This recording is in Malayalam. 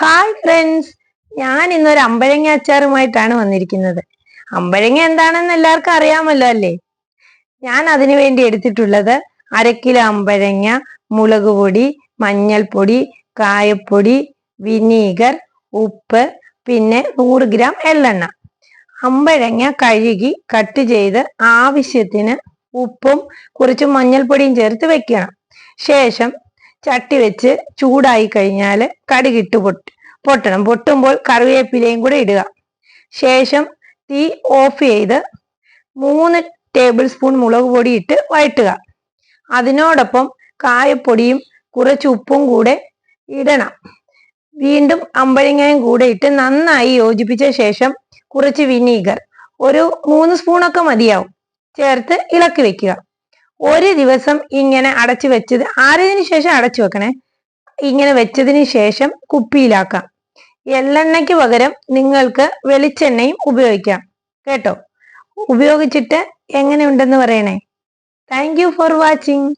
ഹായ് ഫ്രണ്ട്സ് ഞാൻ ഇന്നൊരു അമ്പഴങ്ങ അച്ചാറുമായിട്ടാണ് വന്നിരിക്കുന്നത്. അമ്പഴങ്ങ എന്താണെന്ന് എല്ലാവർക്കും അറിയാമല്ലോ അല്ലേ? ഞാൻ അതിനു വേണ്ടി എടുത്തിട്ടുള്ളത് അരക്കിലോ കിലോ അമ്പഴങ്ങ മുളക് പൊടി മഞ്ഞൾപ്പൊടി കായപ്പൊടി വിനീഗർ ഉപ്പ് പിന്നെ നൂറ് ഗ്രാം എള്ളെണ്ണ. അമ്പഴങ്ങ കഴുകി കട്ട് ചെയ്ത് ആവശ്യത്തിന് ഉപ്പും കുറച്ച് മഞ്ഞൾപ്പൊടിയും ചേർത്ത് വെക്കണം. ശേഷം ചട്ടി വെച്ച് ചൂടായി കഴിഞ്ഞാൽ കടുകിട്ട് പൊട്ടി പൊട്ടണം. പൊട്ടുമ്പോൾ കറിവേപ്പിലയും കൂടെ ഇടുക. ശേഷം തീ ഓഫ് ചെയ്ത് മൂന്ന് ടേബിൾ സ്പൂൺ മുളക് പൊടി ഇട്ട് വഴറ്റുക. അതിനോടൊപ്പം കായപ്പൊടിയും കുറച്ച് ഉപ്പും കൂടെ ഇടണം. വീണ്ടും അമ്പഴങ്ങയും കൂടെ ഇട്ട് നന്നായി യോജിപ്പിച്ച ശേഷം കുറച്ച് വിനീഗർ ഒരു മൂന്ന് സ്പൂണൊക്കെ മതിയാവും. ചേർത്ത് ഇളക്കി വെക്കുക. ഒരു ദിവസം ഇങ്ങനെ അടച്ചു വെച്ചത് ആറിയതിനു ശേഷം അടച്ചു വെക്കണേ? ഇങ്ങനെ വെച്ചതിന് ശേഷം കുപ്പിയിലാക്കാം. എള്ളെണ്ണയ്ക്ക് പകരം നിങ്ങൾക്ക് വെളിച്ചെണ്ണയും ഉപയോഗിക്കാം. കേട്ടോ? ഉപയോഗിച്ചിട്ട് എങ്ങനെയുണ്ടെന്ന് പറയണേ? Thank you for watching